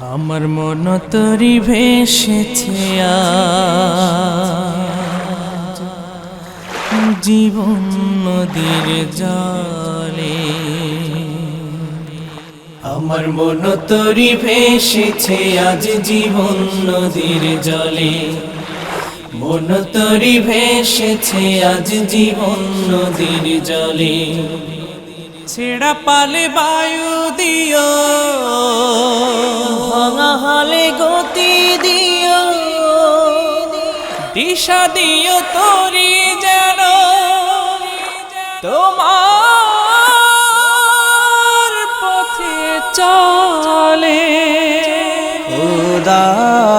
আমার মন তরি ভেসেছে জীবন নদীর জলে। আমার মন তরি ভেসেছে আজ জীবন নদীর জলে। মন তরি ভেসেছে আজ জীবন নদীর জলে। ছেড়া পালে বায়ু দিও। ভাঙা হালে গতি দিও। দিশা দিও তোরি যেন। তোমার পথে চলে। খুদা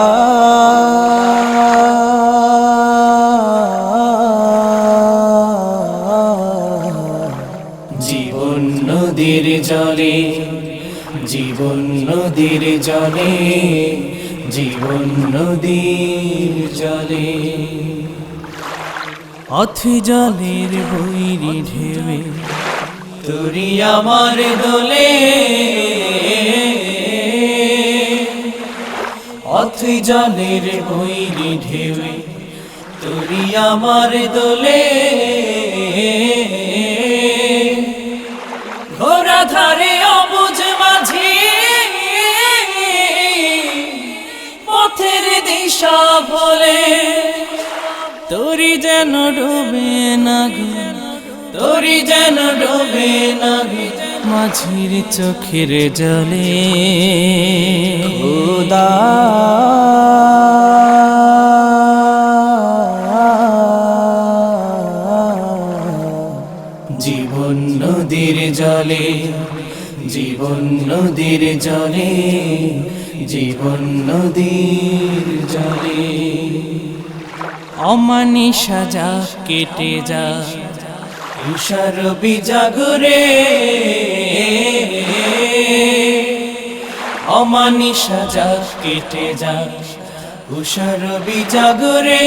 নদীর জলে, জীবন নদীর জলে, জীবন নদীর জলে। অথ জলের বৈরি ঢেবে তুরি আমার দোলে। অথ জলের বৈরি ঢেবে তুরি আমার দোলে। বলে তোরি যেন ডোবে না তোরি যেন ডোবে না মাঝির চোখের জলে। খুদা। জীবন নদীর জলে জীবন নদীর জলে জীবন জলে অমানিসা সাজা কেটে যা। তুষার বিজাগরে। অমানি সাজা কেটে যা। উষার বিজাগরে।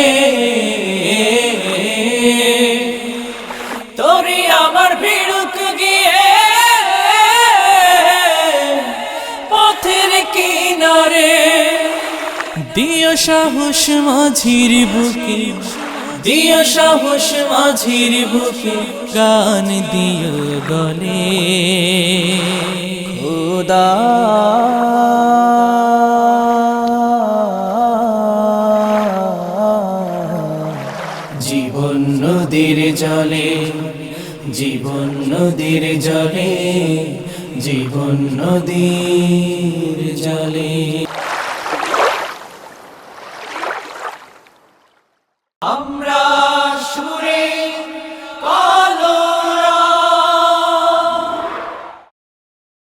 দিও সাহস মাঝির বুকে দিও সাহস মাঝির বুকে, গান দিও গলে। খুদা। জীবন নদীর জলে, জীবন নদীর জলে, জীবন নদীর